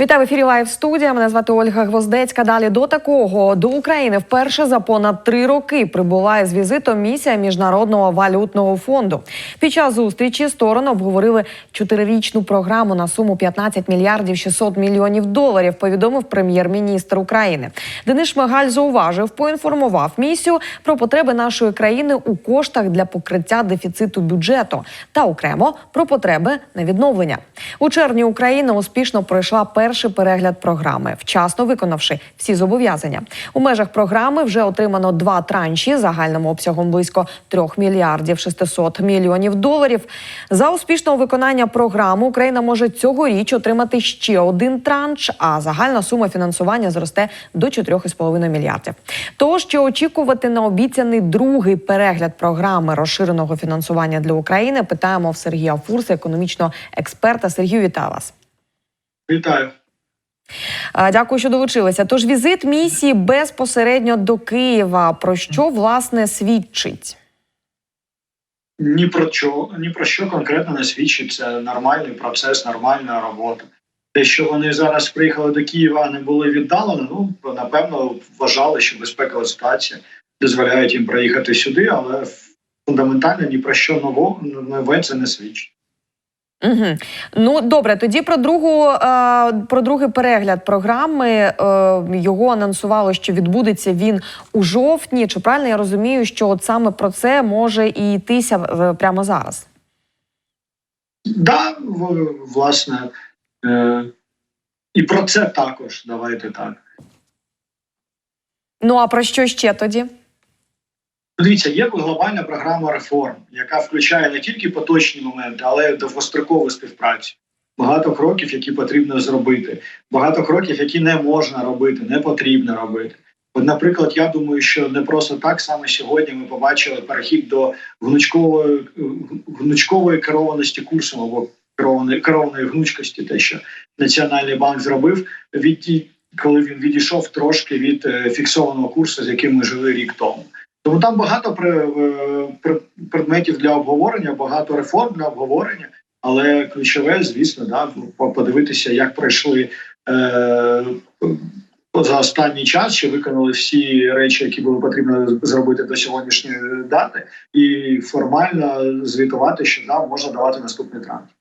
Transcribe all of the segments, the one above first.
Вітаю в ефірі Лайв студія. Мене звати Ольга Гвоздецька. Далі до такого до України вперше за понад три роки прибула з візитом місія міжнародного валютного фонду. Під час зустрічі сторони обговорили чотирирічну програму на суму 15 мільярдів 600 мільйонів доларів. Повідомив прем'єр-міністр України. Денис Шмигаль зауважив, поінформував місію про потреби нашої країни у коштах для покриття дефіциту бюджету та окремо про потреби на відновлення. У червні Україна успішно пройшла перший перегляд програми, вчасно виконавши всі зобов'язання. У межах програми вже отримано два транші загальним обсягом близько 3 мільярдів 600 мільйонів доларів. За успішного виконання програми Україна може цьогоріч отримати ще один транш, а загальна сума фінансування зросте до 4,5 мільярдів. Тож, що очікувати на обіцяний другий перегляд програми розширеного фінансування для України, питаємо в Сергія Фурса, економічного експерта. Сергію, вітаю вас. Вітаю. Дякую, що долучилися. Тож візит місії безпосередньо до Києва. Про що власне свідчить? Ні про що, ні про що конкретно не свідчить. Це нормальний процес, нормальна робота. Те, що вони зараз приїхали до Києва, а не були віддалені, ну напевно вважали, що безпекова ситуація дозволяє їм приїхати сюди, але фундаментально ні про що нового нове це не свідчить. Угу. Ну добре, тоді про другу е, про другий перегляд програми е, його анонсувало, що відбудеться він у жовтні. Чи правильно я розумію, що от саме про це може і йтися е, прямо зараз? Да, власне, і про це також давайте так. Ну а про що ще тоді? Дивіться, є глобальна програма реформ, яка включає не тільки поточні моменти, але й довгострокову співпрацю. Багато кроків, які потрібно зробити, багато кроків, які не можна робити, не потрібно робити. От, наприклад, я думаю, що не просто так саме сьогодні ми побачили перехід до гнучкової гнучкової керованості курсом або керованої керованої гнучкості, те, що Національний банк зробив, від коли він відійшов трошки від е, фіксованого курсу, з яким ми жили рік тому. Тому там багато е, предметів для обговорення, багато реформ для обговорення. Але ключове, звісно, да, по- подивитися, як пройшли е, за останній час, чи виконали всі речі, які було потрібно зробити до сьогоднішньої дати, і формально звітувати, що да, можна давати наступний транш.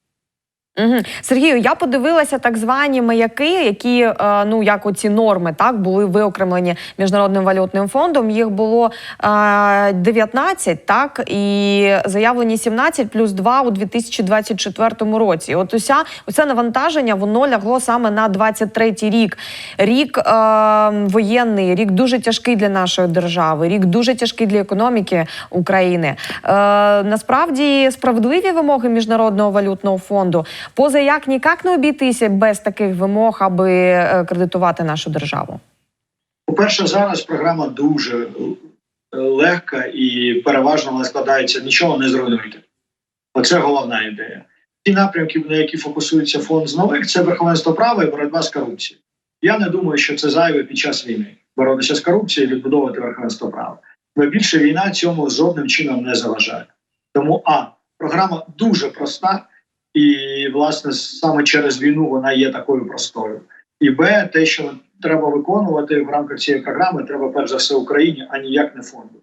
Угу. Сергію, я подивилася так звані маяки, які е, ну як оці норми так були виокремлені міжнародним валютним фондом. Їх було е, 19, так і заявлені 17 плюс 2 у 2024 році. От уся усе навантаження воно лягло саме на 23 рік. Рік е, воєнний, рік дуже тяжкий для нашої держави, рік дуже тяжкий для економіки України. Е, насправді справедливі вимоги міжнародного валютного фонду. Поза як ніяк не обійтися без таких вимог, аби е, кредитувати нашу державу. По-перше, зараз програма дуже е, легка і переважно вона складається нічого не зруйнуйте. Оце головна ідея. Ті напрямки, на які фокусується фонд з нових, це верховенство права і боротьба з корупцією. Я не думаю, що це зайве під час війни боротися з корупцією і відбудовувати верховенство права. Бо більше війна цьому жодним чином не заважає. Тому а програма дуже проста, і власне саме через війну вона є такою простою. І Б, те, що треба виконувати в рамках цієї програми, треба перш за все Україні, а ніяк не фонду.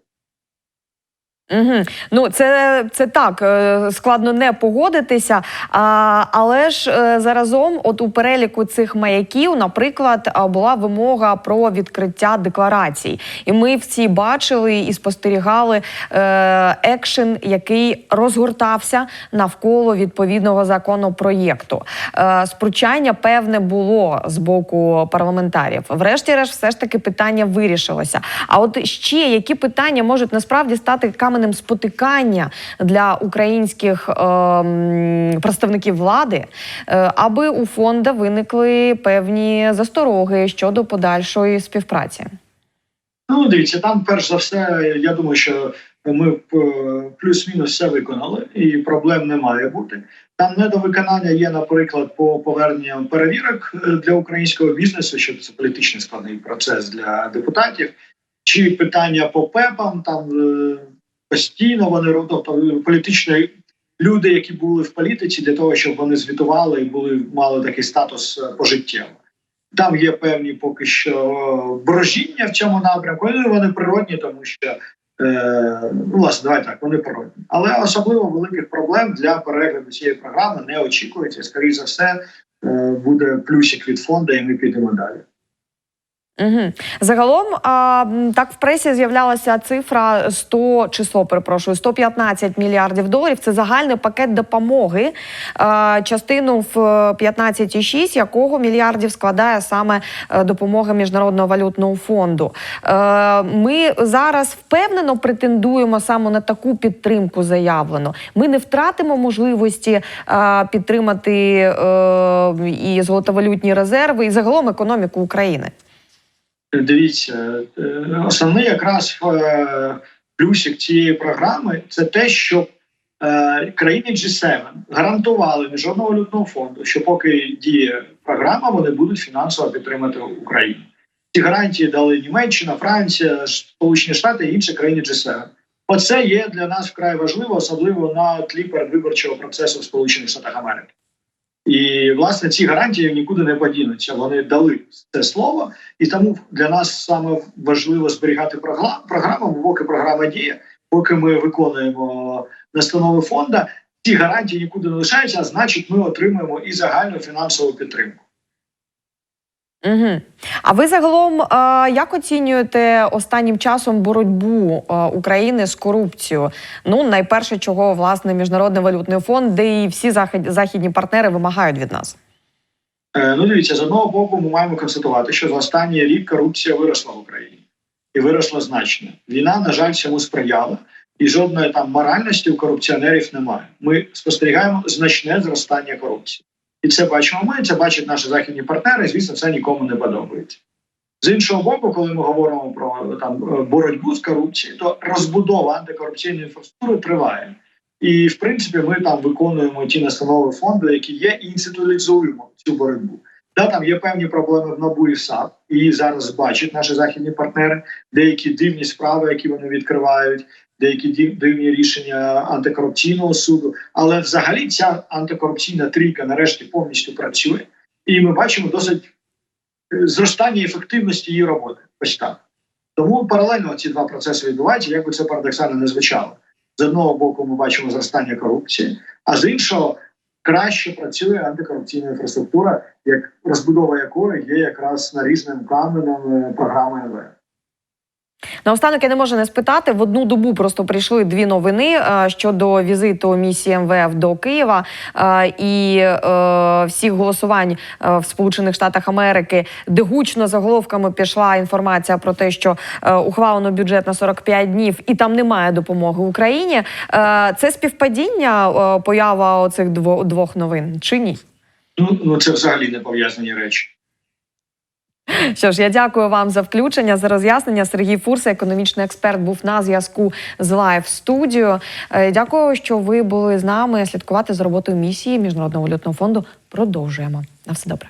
Угу. Ну, це, це так е, складно не погодитися. А, але ж е, заразом, от у переліку цих маяків, наприклад, була вимога про відкриття декларацій, і ми всі бачили і спостерігали е, екшен, який розгортався навколо відповідного законопроєкту. Е, спручання певне було з боку парламентарів. Врешті-решт, все ж таки питання вирішилося. А от ще які питання можуть насправді стати каменем спотикання для українських е, представників влади, е, аби у фонда виникли певні застороги щодо подальшої співпраці? Ну, дивіться, там перш за все, я думаю, що ми е, плюс-мінус все виконали, і проблем не має бути. Там недовиконання є, наприклад, по поверненню перевірок е, для українського бізнесу, що це політичний складний процес для депутатів, чи питання по ПЕПам, там е, постійно вони тобто політичні люди, які були в політиці, для того, щоб вони звітували і були мали такий статус е, пожиттєво. Там є певні поки що брожіння в цьому напрямку. Ну, Вони природні, тому що е, ну, власне, давай так, вони природні. Але особливо великих проблем для перегляду цієї програми не очікується. Скоріше за все, е, буде плюсик від фонду, і ми підемо далі. Угу. Загалом а, так в пресі з'являлася цифра 100, число, перепрошую, 115 мільярдів доларів. Це загальний пакет допомоги, а, частину в е, 15,6 якого мільярдів складає саме е, допомога Міжнародного валютного фонду. Е, Ми зараз впевнено претендуємо саме на таку підтримку заявлену. Ми не втратимо можливості е, підтримати е, і золотовалютні резерви, і загалом економіку України. Дивіться, е, основний якраз е, плюсик цієї програми це те, що е, країни G7 гарантували міжнародного валютного фонду, що поки діє програма, вони будуть фінансово підтримати Україну. Ці гарантії дали Німеччина, Франція, Сполучені Штати і інші країни G7. Оце є для нас вкрай важливо, особливо на тлі передвиборчого процесу в Сполучених Штатах Америки. І власне ці гарантії нікуди не подінуться. Вони дали це слово, і тому для нас саме важливо зберігати програму, поки програма діє, поки ми виконуємо настанови фонду, Ці гарантії нікуди не лишаються, а значить, ми отримуємо і загальну фінансову підтримку. Угу. А ви загалом е, як оцінюєте останнім часом боротьбу е, України з корупцією? Ну, найперше, чого власне міжнародний валютний фонд, де і всі захід, західні партнери вимагають від нас. Е, ну, дивіться, з одного боку, ми маємо констатувати, що за останній рік корупція виросла в Україні і виросла значно. Війна, на жаль, цьому сприяла, і жодної там моральності у корупціонерів немає. Ми спостерігаємо значне зростання корупції. І це бачимо ми, це бачать наші західні партнери. Звісно, це нікому не подобається. З іншого боку, коли ми говоримо про там боротьбу з корупцією, то розбудова антикорупційної інфраструктури триває. І в принципі, ми там виконуємо ті настанови фонду, які є, і інституалізуємо цю боротьбу. Да, там є певні проблеми в НАБУ і САП, і зараз бачать наші західні партнери деякі дивні справи, які вони відкривають, деякі див- дивні рішення антикорупційного суду. Але взагалі ця антикорупційна трійка нарешті повністю працює, і ми бачимо досить е, зростання ефективності її роботи. Ось так. Тому паралельно ці два процеси відбуваються, як би це парадоксально не звучало. З одного боку, ми бачимо зростання корупції, а з іншого краще працює антикорупційна інфраструктура, як розбудова якої є якраз наріжним каменем е, програми МВФ. Наостанок я не можу не спитати. В одну добу просто прийшли дві новини е, щодо візиту місії МВФ до Києва е, і е, всіх голосувань в Сполучених Штатах Америки, де гучно заголовками пішла інформація про те, що ухвалено бюджет на 45 днів, і там немає допомоги Україні. Це співпадіння поява оцих дво- двох новин чи ні? Ну, ну це взагалі не пов'язані речі. Що ж, я дякую вам за включення, за роз'яснення. Сергій Фурса, економічний експерт, був на зв'язку з лайв студією. Е, Дякую, що ви були з нами. Слідкувати за роботою місії Міжнародного валютного фонду. Продовжуємо. На все добре.